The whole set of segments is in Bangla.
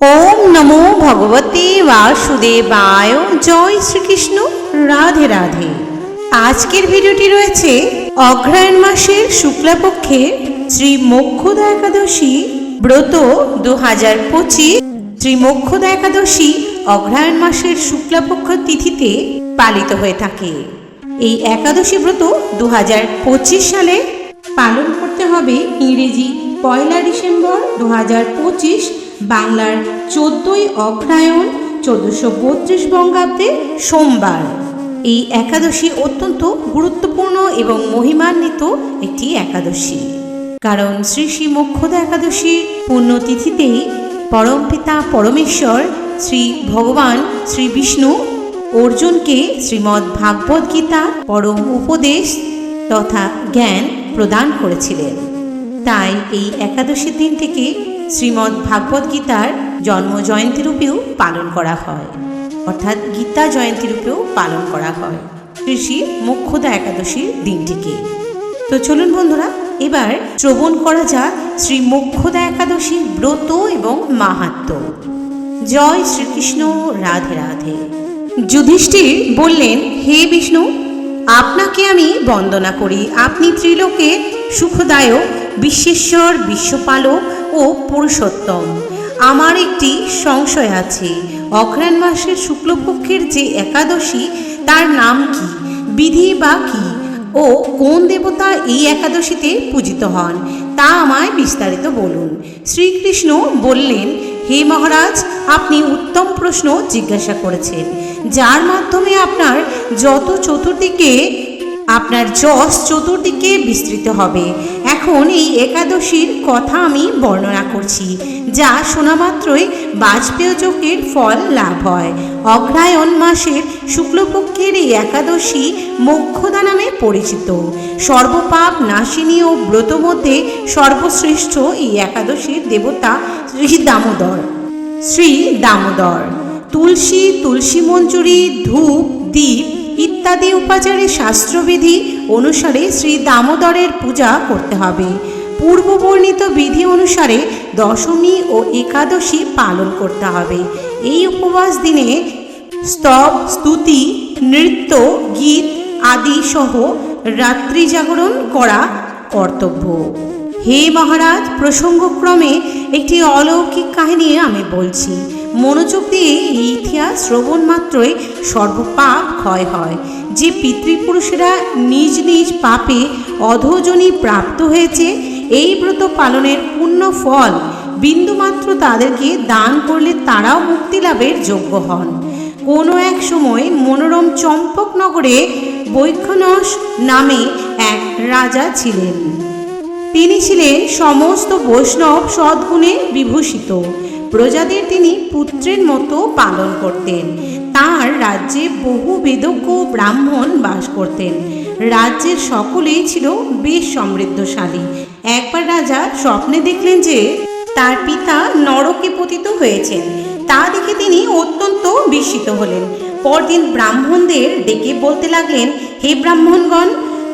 ওম নমো ভগবতে বাসুদেবায়। জয় শ্রীকৃষ্ণ। রাধে রাধে। আজকের ভিডিওটি রয়েছে অগ্রহায়ণ মাসের শুক্লাপক্ষে শ্রী মোক্ষদা একাদশী ব্রত দু হাজার পঁচিশ। শ্রী মোক্ষদা একাদশী অগ্রহায়ণ মাসের শুক্লাপক্ষ তিথিতে পালিত হয়ে থাকে। এই একাদশী ব্রত দু হাজার পঁচিশ সালে পালন করতে হবে ইংরেজি পয়লা ডিসেম্বর দু হাজার পঁচিশ বাংলার চোদ্দই অগ্রায়ণ চোদ্দশো বত্রিশ বঙ্গাব্দে সোমবার। এই একাদশী অত্যন্ত গুরুত্বপূর্ণ এবং মহিমান্বিত একটি একাদশী। কারণ শ্রী শ্রী মোক্ষদা একাদশী পুণ্যতিথিতেই পরমপিতা পরমেশ্বর শ্রী ভগবান শ্রী বিষ্ণু অর্জুনকে শ্রীমদ্ ভাগবত গীতা পরম উপদেশ তথা জ্ঞান প্রদান করেছিলেন। তাই এই একাদশীর দিনটিকে শ্রীমদ্ ভাগবত গীতার জন্ম জয়ন্তী রূপেও পালন করা হয়। অর্থাৎ গীতা জয়ন্তী রূপেও পালন করা হয়। কৃষি মুখ্যদা একাদশীর দিনটিকে। তো চলুন বন্ধুরা, এবার শ্রবণ করা যাক শ্রী মুখ্যদা একাদশীর ব্রত এবং মাহাত্ম্য জয় শ্রীকৃষ্ণ, রাধে রাধে। যুধিষ্ঠির বললেন, হে বিষ্ণু, আপনাকে আমি বন্দনা করি। আপনি ত্রিলোকে সুখদায়ক, বিশ্বেশ্বর, বিশ্বপালক ও পুরুষোত্তম। আমার একটি সংশয় আছে। অঘ্রাণ মাসের শুক্লপক্ষের যে একাদশী, তার নাম কি? বিধি বা কি? ও কোন দেবতা এই একাদশীতে পূজিত হন? তা আমায় বিস্তারিত বলুন। শ্রীকৃষ্ণ বললেন, হে মহারাজ, আপনি উত্তম প্রশ্ন জিজ্ঞাসা করেছেন। যার মাধ্যমে আপনার যত চতুর্দিকে আপনার যশ চতুর্দিকে বিস্তৃত হবে। এখন এই একাদশীর কথা আমি বর্ণনা করছি, যা শোনা মাত্রই বাজপেয় যজ্ঞের ফল লাভ হয়। অগ্রায়ণ মাসের শুক্লপক্ষের এই একাদশী মোক্ষদা নামে পরিচিত। সর্বপাপ নাশিনী ও ব্রত মধ্যে সর্বশ্রেষ্ঠ এই একাদশীর দেবতা শ্রী দামোদর। শ্রী দামোদর। তুলসী তুলসী মঞ্জুরি, ধূপ দ্বীপ ইত্যাদি উপাচারে শাস্ত্রবিধি অনুসারে শ্রী দামোদরের পূজা করতে হবে। পূর্ববর্ণিত বিধি অনুসারে দশমী ও একাদশী পালন করতে হবে। এই উপবাস দিনে স্তব, স্তুতি, নৃত্য, গীত আদি সহ রাত্রি জাগরণ করা কর্তব্য। হে মহারাজ, প্রসঙ্গক্রমে একটি অলৌকিক কাহিনী আমি বলছি। মনোযোগ দিয়ে এই ইতিহাস শ্রবণ মাত্রই সর্বপাপ ক্ষয় হয়। যে পিতৃপুরুষেরা নিজ নিজ পাপে অধোজনী প্রাপ্ত হয়েছে, এই ব্রত পালনের পূর্ণ ফল বিন্দুমাত্র তাদেরকে দান করলে তারাও মুক্তি লাভের যোগ্য হন। কোনো এক সময় মনোরম চম্পকনগরে বৈক্ষনস নামে এক রাজা ছিলেন। তিনি ছিলেন সমস্ত বৈষ্ণব সদ্গুণে বিভূষিত। প্রজাদের তিনি পুত্রের মতো পালন করতেন। তার রাজ্যে বহু বেদজ্ঞ ব্রাহ্মণ বাস করতেন। রাজ্যের সকলেই ছিল বেশ সমৃদ্ধশালী। একবার রাজা স্বপ্নে দেখলেন যে, তার পিতা নরকে পতিত হয়েছেন। তা দেখে তিনি অত্যন্ত বিস্মিত হলেন। পরদিন ব্রাহ্মণদের ডেকে বলতে লাগলেন, হে ব্রাহ্মণগণ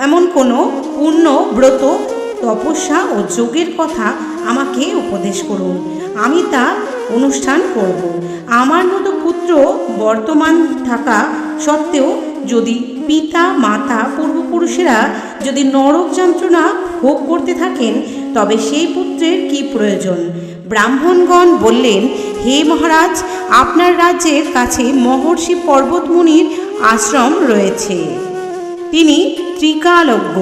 এমন কোনো পূর্ণ ব্রত, তপস্যা ও যোগের কথা আমাকে উপদেশ করুন। আমি তা অনুষ্ঠান করব। আমার মতো পুত্র বর্তমান থাকা সত্ত্বেও যদি পিতা, মাতা, পূর্বপুরুষেরা যদি নরক যন্ত্রণা ভোগ করতে থাকেন, তবে সেই পুত্রের কি প্রয়োজন? ব্রাহ্মণগণ বললেন, হে মহারাজ, আপনার রাজ্যের কাছে মহর্ষি পর্বতমুনির আশ্রম রয়েছে। তিনি ত্রিকালজ্ঞ।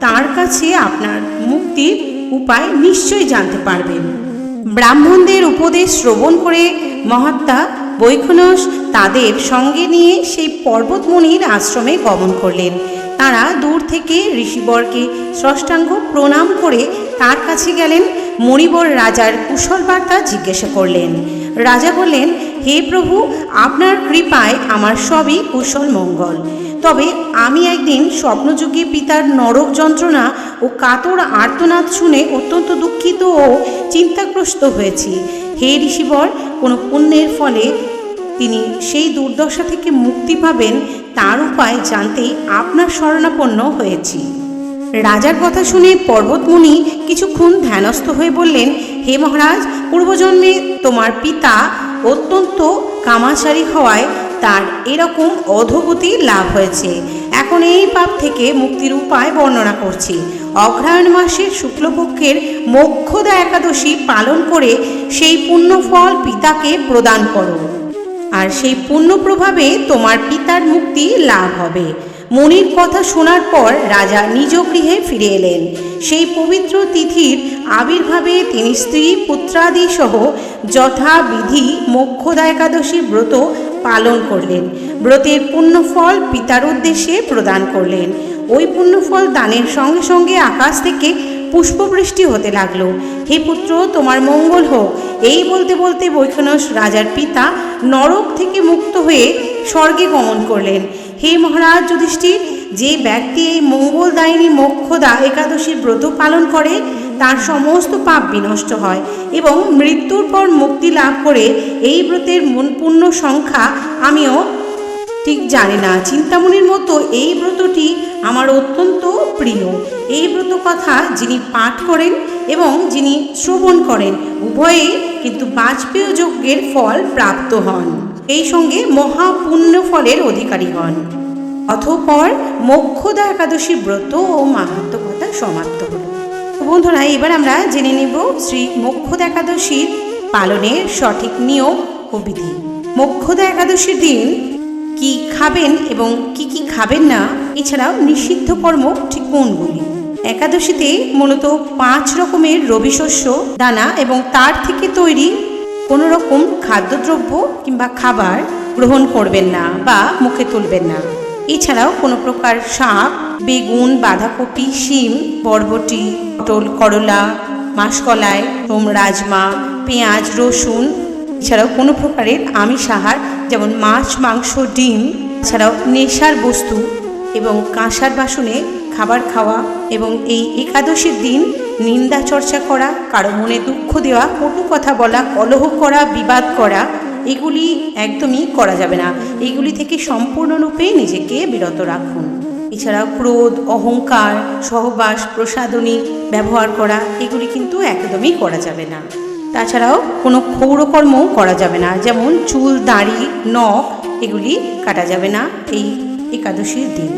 তার কাছে আপনার মুক্তির উপায় নিশ্চয়ই জানতে পারবেন। ব্রাহ্মণদের উপদেশ শ্রবণ করে মহাত্মা বৈখনস তাদের সঙ্গে নিয়ে সেই পর্বতমণির আশ্রমে গমন করলেন। তারা দূর থেকে ঋষিবরকে ষষ্ঠাঙ্গ প্রণাম করে তার কাছে গেলেন। মণিবর রাজার কুশল বার্তা জিজ্ঞাসা করলেন। রাজা বললেন, হে প্রভু, আপনার কৃপায় আমার সবই কুশল মঙ্গল। তবে আমি একদিন স্বপ্নযুগে পিতার নরক যন্ত্রণা ও কাতর আর্তনাদ শুনে অত্যন্ত দুঃখিত ও চিন্তাগ্রস্ত হয়েছি। হে ঋষিবর, কোনো পুণ্যের ফলে তিনি সেই দুর্দশা থেকে মুক্তি পাবেন তার উপায় জানতেই আপনার শরণাপন্ন হয়েছি। রাজার কথা শুনে পর্বতমুনি কিছুক্ষণ ধ্যানস্থ হয়ে বললেন, হে মহারাজ, পূর্বজন্মে তোমার পিতা অত্যন্ত কামাচারী হওয়ায় তার এরকম অধোগতি লাভ হয়েছে। এখন এই পাপ থেকে মুক্তির উপায় বর্ণনা করছি। অগ্রহায়ণ মাসের শুক্লপক্ষের মোক্ষদা একাদশী পালন করে সেই পুণ্যফল পিতাকে প্রদান করো। আর সেই পুণ্য প্রভাবে তোমার পিতার মুক্তি লাভ হবে। মনির কথা শোনার পর রাজা নিজ গৃহে ফিরে এলেন। সেই পবিত্র তিথির আবির্ভাবে তিনি স্ত্রী, পুত্রাদি সহ যথাবিধি মোক্ষদা একাদশী ব্রত পালন করলেন। ব্রতের পুণ্যফল পিতার উদ্দেশ্যে প্রদান করলেন। ওই পুণ্যফল দানের সঙ্গে সঙ্গে আকাশ থেকে পুষ্পবৃষ্টি হতে লাগল। হে পুত্র, তোমার মঙ্গল হোক। এই বলতে বলতে বৈখনস রাজার পিতা নরক থেকে মুক্ত হয়ে স্বর্গে গমন করলেন। হে মহারাজ যুধিষ্ঠির, যে ব্যক্তি এই মঙ্গলদায়িনী মোক্ষদা একাদশীর ব্রত পালন করে, তার সমস্ত পাপ বিনষ্ট হয় এবং মৃত্যুর পর মুক্তি লাভ করে এই ব্রতের মন পূর্ণ সংখ্যা আমিও ঠিক জানি না। চিন্তামণির মতো এই ব্রতটি আমার অত্যন্ত প্রিয়। এই ব্রত কথা যিনি পাঠ করেন এবং যিনি শ্রবণ করেন, উভয়েই কিন্তু বাজপেয় যজ্ঞের ফল প্রাপ্ত হন। এই সঙ্গে মহাপুণ্য ফলের অধিকারী হন। অথপর মোক্ষদা একাদশী ব্রত ও মাহাত্ম কথা সমাপ্ত হল। বন্ধুরা, এবার আমরা জেনে নেব শ্রী মোক্ষদা একাদশীর পালনের সঠিক নিয়ম ও বিধি। মোক্ষদা একাদশীর দিন কি খাবেন এবং কি কি খাবেন না, এছাড়াও নিষিদ্ধ কর্ম ঠিক কোনগুলি একাদশীতে মূলত পাঁচ রকমের রবি শস্য দানা এবং তার থেকে তৈরি কোনো রকম খাদ্যদ্রব্য কিংবা খাবার গ্রহণ করবেন না বা মুখে তুলবেন না। এছাড়াও কোনো প্রকার শাক, বেগুন, বাঁধাকপি, শিম, বরবটি, পটল, করলা, মাসকলাই সোম রাজমা, পেঁয়াজ, রসুন, এছাড়াও কোনো প্রকারের আমিষ আহার যেমন মাছ, মাংস, ডিম, এছাড়াও নেশার বস্তু এবং কাঁসার বাসনে খাবার খাওয়া এবং এই একাদশীর দিন নিন্দা চর্চা করা, কারও মনে দুঃখ দেওয়া, কটু কথা বলা, কলহ করা, বিবাদ করা, এগুলি একদমই করা যাবে না। এগুলি থেকে সম্পূর্ণরূপে নিজেকে বিরত রাখুন। এছাড়াও ক্রোধ, অহংকার, সহবাস, প্রসাদনী ব্যবহার করা, এগুলি কিন্তু একদমই করা যাবে না। তাছাড়াও কোনো ক্ষৌরকর্মও করা যাবে না, যেমন চুল, দাড়ি, নখ, এগুলি কাটা যাবে না এই একাদশীর দিন।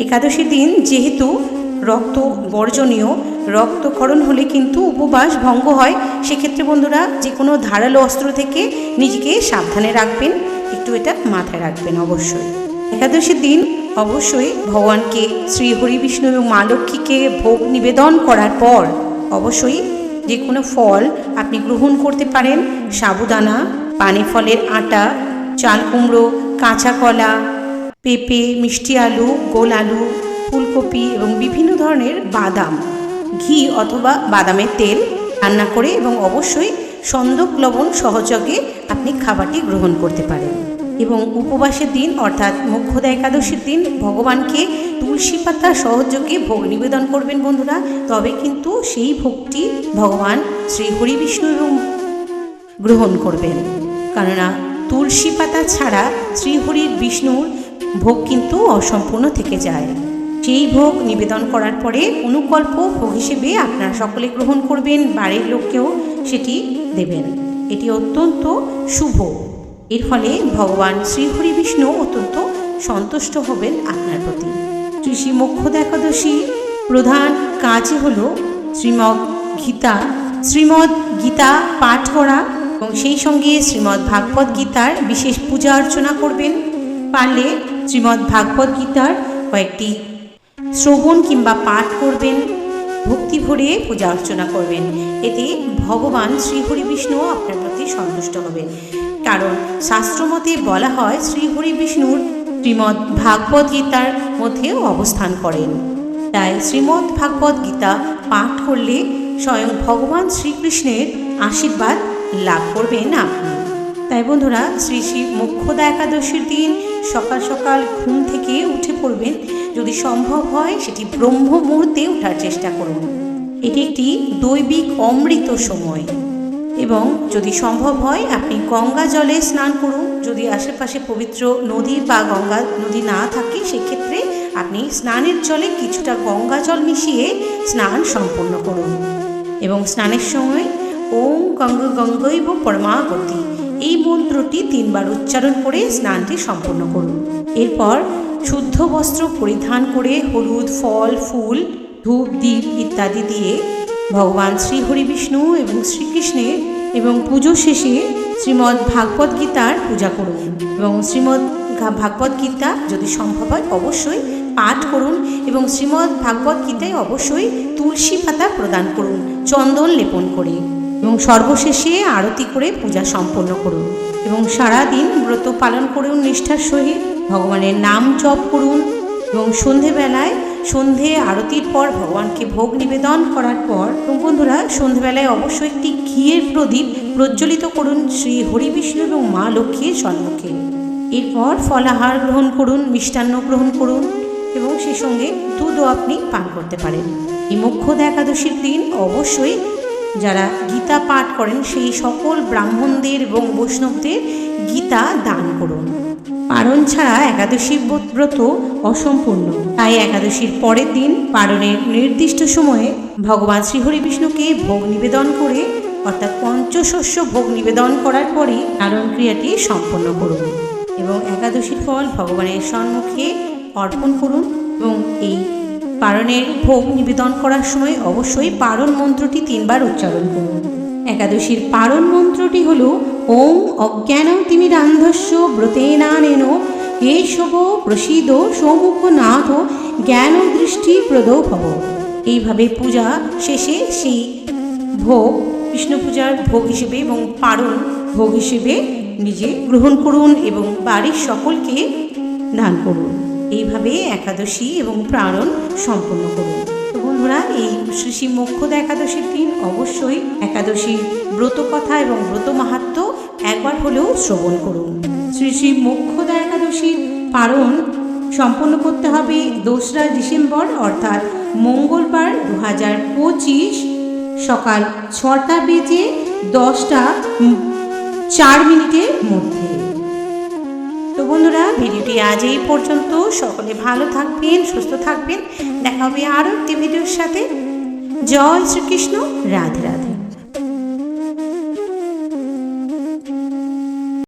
একাদশীর দিন যেহেতু রক্ত বর্জনীয় রক্তক্ষরণ হলে কিন্তু উপবাস ভঙ্গ হয়। সেক্ষেত্রে বন্ধুরা যে কোনো ধারালো অস্ত্র থেকে নিজেকে সাবধানে রাখবেন। একটু এটা মাথায় রাখবেন অবশ্যই। একাদশীর দিন অবশ্যই ভগবানকে শ্রী হরি বিষ্ণু এবং মা লক্ষ্মীকে ভোগ নিবেদন করার পর অবশ্যই যে কোনো ফল আপনি গ্রহণ করতে পারেন। সাবুদানা, পানি ফলের আটা, চাল কুমড়ো, কাঁচা কলা, পেঁপে, মিষ্টি আলু, গোল আলু, ফুলকপি এবং বিভিন্ন ধরনের বাদাম। ঘি অথবা বাদামের তেল রান্না করে এবং অবশ্যই সন্দক লবণ সহযোগে আপনি খাবারটি গ্রহণ করতে পারেন। এবং উপবাসের দিন অর্থাৎ মুখ্যদা একাদশীর দিন ভগবানকে তুলসী পাতা সহযোগে ভোগ নিবেদন করবেন বন্ধুরা। তবে কিন্তু সেই ভোগটি ভগবান শ্রী হরি বিষ্ণু এবং গ্রহণ করবেন। কেননা তুলসী পাতা ছাড়া শ্রীহরির বিষ্ণুর ভোগ কিন্তু অসম্পূর্ণ থেকে যায়। সেই ভোগ নিবেদন করার পরে অনুকল্প ভোগ হিসেবে আপনারা সকলে গ্রহণ করবেন, বাড়ির লোককেও সেটি দেবেন। এটি অত্যন্ত শুভ। এর ফলে ভগবান শ্রীহরি বিষ্ণু অত্যন্ত সন্তুষ্ট হবেন আপনার প্রতি। শ্রী মোক্ষদ একাদশী প্রধান কাজই হল শ্রীমৎ গীতা শ্রীমৎ গীতা পাঠ করা এবং সেই সঙ্গে শ্রীমদ্ ভাগবত গীতার বিশেষ পূজা অর্চনা করবেন। পারলে শ্রীমদ্ ভাগবত গীতার কয়েকটি শ্রবণ কিংবা পাঠ করবেন, ভক্তি ভরে পূজা অর্চনা করবেন। এতে ভগবান শ্রীহরি বিষ্ণু আপনার প্রতি সন্তুষ্ট হবেন কারণ শাস্ত্রমতে বলা হয় শ্রীহরি বিষ্ণুর শ্রীমদ্ ভাগবত গীতার মধ্যে অবস্থান করেন। তাই শ্রীমদ্ ভাগবত গীতা পাঠ করলে স্বয়ং ভগবান শ্রীকৃষ্ণের আশীর্বাদ লাভ করবেন আপনি। তাই বন্ধুরা, শ্রী শ্রী মোক্ষদা একাদশীর দিন সকাল সকাল ঘুম থেকে উঠে পড়বেন। যদি সম্ভব হয়, সেটি ব্রহ্ম মুহূর্তে ওঠার চেষ্টা করুন। এটি একটি দৈবিক অমৃত সময়। এবং যদি সম্ভব হয়, আপনি গঙ্গা জলে স্নান করুন। যদি আশেপাশে পবিত্র নদী বা গঙ্গা নদী না থাকে, সেক্ষেত্রে আপনি স্নানের জলে কিছুটা গঙ্গা জল মিশিয়ে স্নান সম্পন্ন করুন। এবং স্নানের সময় ওম গঙ্গ গঙ্গৈব পরমাগতি। এই মন্ত্রটি তিনবার উচ্চারণ করে স্নানটি সম্পন্ন করুন। এরপর শুদ্ধ বস্ত্র পরিধান করে হলুদ, ফল, ফুল, ধূপ দ্বীপ ইত্যাদি দিয়ে ভগবান শ্রী হরি বিষ্ণু এবং শ্রীকৃষ্ণের এবং পুজো শেষে শ্রীমদ্ ভাগবত গীতার পূজা করুন এবং শ্রীমদ্ ভাগবত গীতা যদি সম্ভব হয় অবশ্যই পাঠ করুন এবং শ্রীমদ্ ভাগবত গীতায় অবশ্যই তুলসী পাতা প্রদান করুন, চন্দন লেপন করে। এবং সর্বশেষে আরতি করে পূজা সম্পন্ন করুন এবং সারা দিন ব্রত পালন করুন নিষ্ঠার সহিত, ভগবানের নাম জপ করুন এবং সন্ধেবেলায় সন্ধে আরতির পর ভগবানকে ভোগ নিবেদন করার পর এবং বন্ধুরা, সন্ধেবেলায় অবশ্যই একটি ঘিয়ের প্রদীপ প্রজ্বলিত করুন শ্রী হরি বিষ্ণু এবং মা লক্ষ্মীর সম্মুখে এরপর ফলাহার গ্রহণ করুন, মিষ্টান্ন গ্রহণ করুন এবং সে সঙ্গে দুধও আপনি পান করতে পারেন। এই মুখ্যদ একাদশীর দিন অবশ্যই যারা গীতা পাঠ করেন, সেই সকল ব্রাহ্মণদের এবং বৈষ্ণবদের গীতা দান করুন। পারণ ছাড়া একাদশী ব্রত অসম্পূর্ণ। তাই একাদশীর পরের দিন পারণের নির্দিষ্ট সময়ে ভগবান শ্রীহরি বিষ্ণুকে ভোগ নিবেদন করে, অর্থাৎ পঞ্চশস্য ভোগ নিবেদন করার পরে পারণ ক্রিয়াটি সম্পন্ন করুন এবং একাদশীর ফল ভগবানের সম্মুখে অর্পণ করুন এবং এই পারণের ভোগ নিবেদন করার সময় অবশ্যই পারণ মন্ত্রটি তিনবার উচ্চারণ করুন। একাদশীর পারণ মন্ত্রটি হল, ওং অজ্ঞান তিমিরান্ধস্য ব্রতেনানেন কেশব প্রসিদ সৌমুখ নাথ জ্ঞান দৃষ্টি প্রদ ভব। এইভাবে পূজা শেষে সেই ভোগ, কৃষ্ণ পূজার ভোগ হিসেবে এবং পারণ ভোগ হিসেবে নিজে গ্রহণ করুন এবং বাড়ির সকলকে দান করুন। এইভাবে একাদশী এবং প্রারণ সম্পন্ন করুন। তো বন্ধুরা, এই শ্রী শ্রী মোক্ষদা একাদশীর দিন অবশ্যই একাদশীর ব্রত কথা এবং ব্রত মাহাত্ম একবার হলেও শ্রবণ করুন। শ্রী শ্রী মোক্ষদা একাদশীর পারণ সম্পন্ন করতে হবে দোসরা ডিসেম্বর, অর্থাৎ মঙ্গলবার দু হাজার পঁচিশ সকাল ছটা বেজে দশটা চার মিনিটের মধ্যে। বন্ধুরা, ভিডিওটি আজ এই পর্যন্ত। সকলে ভালো থাকবেন, সুস্থ থাকবেন। দেখা হবে আরও একটি ভিডিওর সাথে। জয় শ্রীকৃষ্ণ, রাধে রাধে।